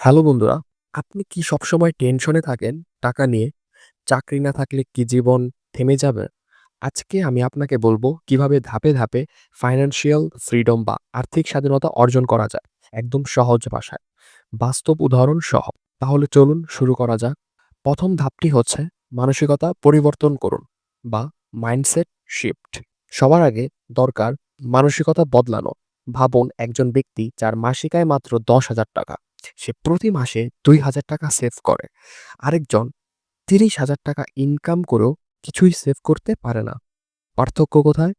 Hello বন্ধুরা, আপনি কি সবসময় টেনশনে থাকেন টাকা নিয়ে? চাকরি না থাকলে কি জীবন থেমে যাবে? আজকে আমি আপনাকে বলব কীভাবে ধাপে, ধাপে ফাইন্যান্সিয়াল ফ্রিডম বা আর্থিক স্বাধীনতা অর্জন করা যায়। একদম সহজ ভাষায়। বাস্তব উদাহরণ সহ। তাহলে চলুন শুরু করা যাক। প্রথম ধাপটি হচ্ছে মানসিকতা পরিবর্তন করুন বা মাইন্ডসেট শিফট। সবার আগে দরকার মানসিকতা বদলানো। ভাবুন একজন ব্যক্তি যার মাসিকায় মাত্র দশ হাজার ৳১০,০০০ সে প্রতি মাসে ৳২,০০০ সেভ করে। আরেকজন ৳৩০,০০০ ইনকাম করেও কিছুই সেভ করতে পারে না। পার্থক্য কোথায়?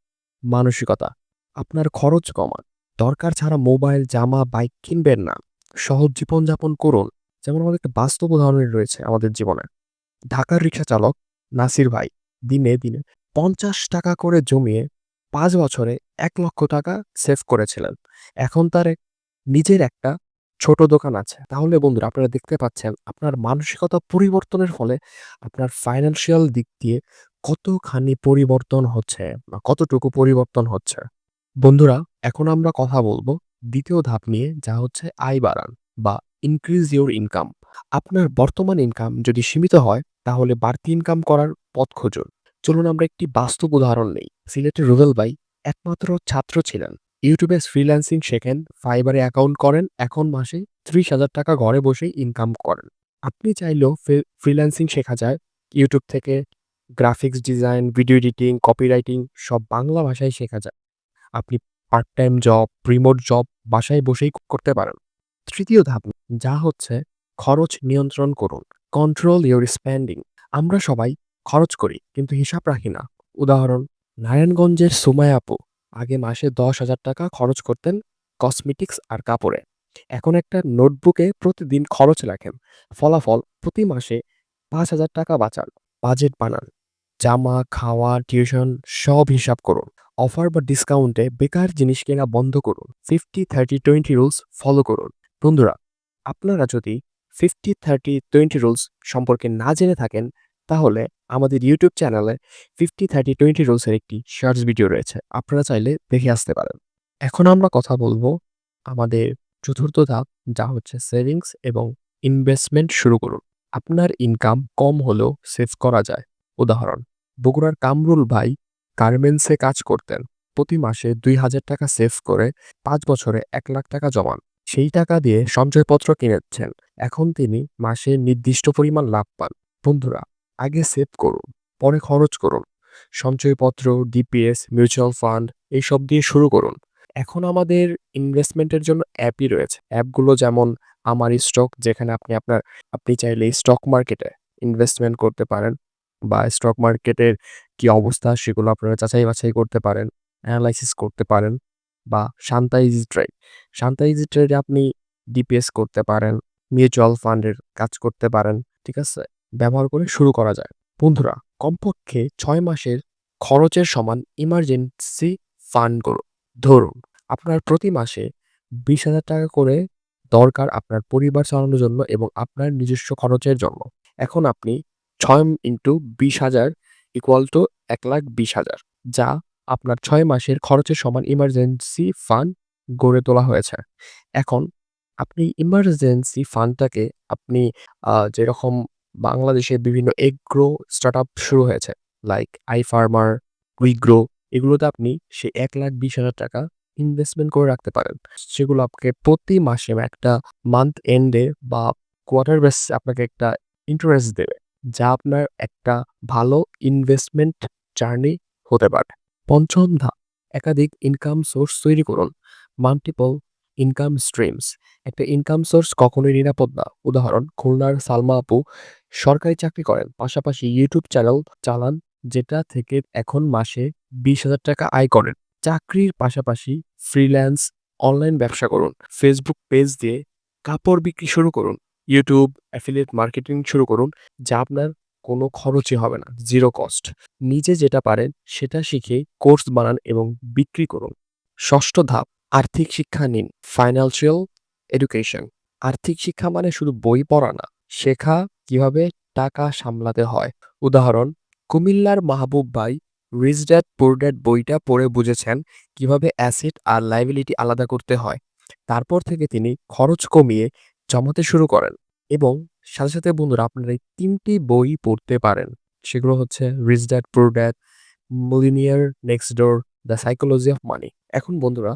মানসিকতা। আপনার খরচ কমান। দরকার ছাড়া মোবাইল, জামা, বাইক কিনবেন না। সহজ জীবনযাপন করুন। যেমন আমাদের একটা বাস্তব উদাহরণ রয়েছে আমাদের জীবনে। ঢাকার রিক্সা চালক নাসির ভাই দিনে, দিনে ৳৫০ করে জমিয়ে পাঁচ বছরে এক লক্ষ টাকা সেভ করেছিলেন। এখন তার নিজের একটা ছোট দোকান আছে। তাহলে বন্ধুরা আপনারা দেখতে পাচ্ছেন আপনার মানসিকতা পরিবর্তনের ফলে আপনার ফাইন্যান্সিয়াল দিক দিয়ে কতখানি পরিবর্তন হচ্ছে বা কতটুকু পরিবর্তন হচ্ছে। বন্ধুরা, এখন আমরা কথা বলব দ্বিতীয় ধাপ নিয়ে, যা হচ্ছে আয় বাড়ান বা ইনক্রিজ ইউর ইনকাম। আপনার বর্তমান ইনকাম যদি সীমিত হয়, তাহলে বাড়তি ইনকাম করার পথ খোঁজুন চলুন আমরা একটি বাস্তব উদাহরণ নেই। সিলেটের রুবেল ভাই একমাত্র ছাত্র ছিলেন। ইউটিউবে ফ্রিল্যান্সিং শেখেন, ফাইবারে অ্যাকাউন্ট করেন, এখন মাসে ৳৩০,০০০ ঘরে বসেই ইনকাম করেন। আপনি চাইলেও ফ্রি ফ্রিল্যান্সিং শেখা যায়। ইউটিউব থেকে graphics design, video editing, copywriting সব বাংলা ভাষায় শেখা যায়। আপনি part time job, remote job বাসায় বসেই করতে পারেন। তৃতীয় ধাপ যা হচ্ছে খরচ নিয়ন্ত্রণ করুন। Control your spending. আমরা সবাই খরচ করি কিন্তু হিসাব রাখি না। উদাহরণ নারায়ণগঞ্জের সুমাইয়া আপু আগে মাসে ৳১০,০০০ খরচ করতেন কসমেটিক্স আর কাপড়ে। এখন একটা নোটবুকে প্রতিদিন খরচ লেখেন। ফলাফল প্রতি মাসে ৳৫,০০০ বাঁচান। বাজেট বানান। জামা, খাওয়া, টিউশন সব হিসাব করুন। অফার বা ডিসকাউন্টে বেকার জিনিস কেনা বন্ধ করুন। 50-30-20 রুলস ফলো করুন। বন্ধুরা আপনারা যদি 50-30-20 রুলস সম্পর্কে না জেনে থাকেন তাহলে আমাদের ইউটিউব চ্যানেলে 50-30-20 রুলস এর একটি শর্টস ভিডিও রয়েছে। আপনারা চাইলে দেখে আসতে পারেন। এখন আমরা কথা বলব আমাদের চতুর্থ ধাপ যা হচ্ছে সেভিংস এবং ইনভেস্টমেন্ট শুরু করুন। আপনার ইনকাম কম হলেও সেভ করা যায়। উদাহরণ বগুড়ার কামরুল ভাই গার্মেন্টসে কাজ করতেন। প্রতি মাসে ৳২,০০০ সেভ করে পাঁচ বছরে এক লাখ টাকা জমান। সেই টাকা দিয়ে সঞ্চয়পত্র কিনেছেন। এখন তিনি মাসে নির্দিষ্ট পরিমাণ লাভ পান। বন্ধুরা আগে সেভ করুন, পরে খরচ করুন। সঞ্চয়পত্র, ডিপিএস, মিউচুয়াল ফান্ড এইসব দিয়ে শুরু করুন। এখন আমাদের ইনভেস্টমেন্টের জন্য অ্যাপই রয়েছে। অ্যাপগুলো যেমন আমার স্টক যেখানে আপনি আপনার আপনি চাইলে স্টক মার্কেটে ইনভেস্টমেন্ট করতে পারেন বা স্টক মার্কেটের কি অবস্থা সেগুলো আপনারা যাচাই বাছাই করতে পারেন, অ্যানালাইসিস করতে পারেন বা Shanta easy trade. Shanta easy ট্রেডে আপনি ডিপিএস করতে পারেন, মিউচুয়াল ফান্ডের কাজ করতে পারেন। ঠিক আছে? ব্যবহার করে শুরু করা যায়। বন্ধুরা কমপক্ষে ছয় মাসের খরচের সমান ইমার্জেন্সি ফান্ড করুন। ধরুন আপনার প্রতি মাসে ৳২০,০০০ করে দরকার আপনার পরিবার চালানোর জন্য এবং আপনার নিজস্ব খরচের জন্য। এখন আপনি ছয় ইন্টু ২০,০০০ ইকুয়াল টু ৳১,২০,০০০ যা আপনার ছয় মাসের খরচের সমান ইমার্জেন্সি ফান্ড গড়ে তোলা হয়েছে। এখন আপনি ইমার্জেন্সি ফান্ডটাকে আপনি যেরকম বাংলাদেশে বিভিন্ন এগ্রো স্টার্টআপ শুরু হয়েছে লাইক আই ফার্মার উইগ্রো এগুলোতে আপনি সে এক লাখ বিশ হাজার টাকা ইনভেস্টমেন্ট করে রাখতে পারেন। সেগুলো আপনাকে প্রতি মাসে একটা মান্থ এন্ডে বা কোয়ার্টার বেসিসে আপনাকে একটা ইন্টারেস্ট দেবে। যা আপনার একটা ভালো ইনভেস্টমেন্ট জার্নি হতে পারে। পঞ্চম ধাপ, একাধিক ইনকাম সোর্স তৈরি করুন। মাল্টিপল ইনকাম স্ট্রিমস একটা ইনকাম সোর্স কখনোই নিরাপদ না। উদাহরণ, খুলনার সালমা আপু সরকারি চাকরি করেন। পাশাপাশি ইউটিউব চ্যানেল চালান যেটা থেকে এখন মাসে ৳২০,০০০ আয় করেন। চাকরির পাশাপাশি ফ্রিল্যান্স অনলাইন ব্যবসা করুন। ফেসবুক পেজ দিয়ে কাপড় বিক্রি শুরু করুন। ইউটিউব অ্যাফিলিয়েট মার্কেটিং শুরু করুন যা আপনার কোনো খরচই হবে না। Zero cost. নিজে যেটা পারেন সেটা শিখে কোর্স বানান এবং বিক্রি করুন। ষষ্ঠ ধাপ আর্থিক শিক্ষা নিন। Financial education. আর্থিক শিক্ষা মানে শুধু বই পড়া না, শেখা কীভাবে টাকা সামলাতে হয়। উদাহরণ কুমিল্লার মাহবুব ভাই রিচ ড্যাড পুর ড্যাড বইটা পড়ে বুঝেছেন কীভাবে অ্যাসেট আর লাইবিলিটি আলাদা করতে হয়। তারপর থেকে তিনি খরচ কমিয়ে জমাতে শুরু করেন এবং সাথে, সাথে বন্ধুরা আপনারা এই তিনটি বই পড়তে পারেন। সেগুলো হচ্ছে 'rich dad poor dad', 'millionaire next door', 'the psychology of money'. এখন বন্ধুরা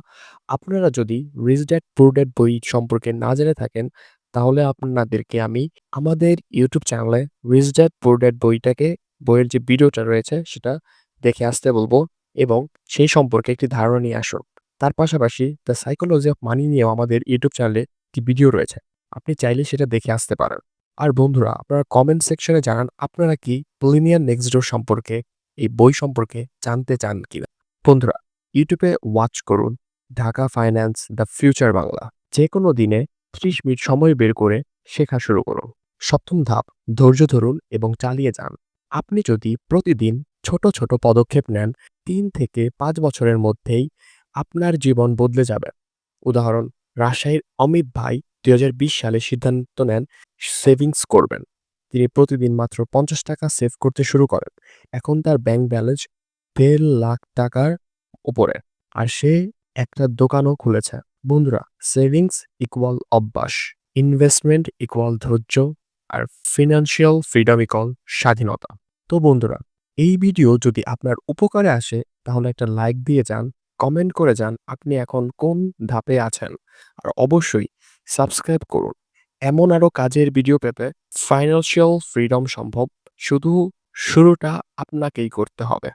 আপনারা যদি 'রিচ ড্যাড পুয়ার ড্যাড' বই সম্পর্কে না জেনে থাকেন তাহলে আপনাদেরকে আমি আমাদের ইউটিউব চ্যানেলে পুয়ার ড্যাড' বইটাকে, বইয়ের যে ভিডিওটা রয়েছে সেটা দেখে আসতে বলব এবং সেই সম্পর্কে একটি ধারণা নিয়ে আসুন। তার পাশাপাশি 'দ্য সাইকোলজি অফ মানি' নিয়েও আমাদের ইউটিউব চ্যানেলে একটি ভিডিও রয়েছে। আপনি চাইলে সেটা দেখে আসতে পারেন। আর বন্ধুরা, আপনারা কমেন্ট সেকশনে জানান আপনারা কি প্লিনিয়ার নেক্সট ডোর' সম্পর্কে, এই বই সম্পর্কে জানতে চান কিনা? বন্ধুরা ইউটিউবে ওয়াচ করুন 'Dhaka finance the future Bangla'. যেকোনো দিনে ৩০ মিনিট সময় বের করে শেখা শুরু করুন। সপ্তম ধাপ ধৈর্য ধরুন এবং চালিয়ে যান। আপনি যদি প্রতিদিন ছোট, ছোট পদক্ষেপ নেন তিন থেকে পাঁচ বছরের মধ্যেই আপনার জীবন বদলে যাবে। উদাহরণ রাজশাহীর অমিত ভাই ২০২০ সালে সিদ্ধান্ত নেন সেভিংস করবেন। তিনি প্রতিদিন মাত্র ৳৫০ সেভ করতে শুরু করেন। এখন তার ব্যাংক ব্যালেন্স দেড় লাখ টাকার উপরে। আর সে একটা দোকানও খুলেছে। বন্ধুরা সেভিংস ইকুয়াল অভ্যাস, ইনভেস্টমেন্ট ইকুয়াল ধৈর্য আর ফিনান্সিয়াল ফ্রিডম ইকুয়াল স্বাধীনতা। তো বন্ধুরা এই ভিডিও যদি আপনার উপকারে আসে তাহলে একটা লাইক দিয়ে যান, কমেন্ট করে যান আপনি এখন কোন ধাপে আছেন। আর অবশ্যই সাবস্ক্রাইব করুন। এমন আরও কাজের ভিডিও পেতে ফাইন্যান্সিয়াল ফ্রিডম সম্ভব। শুধু শুরুটা আপনাকেই করতে হবে।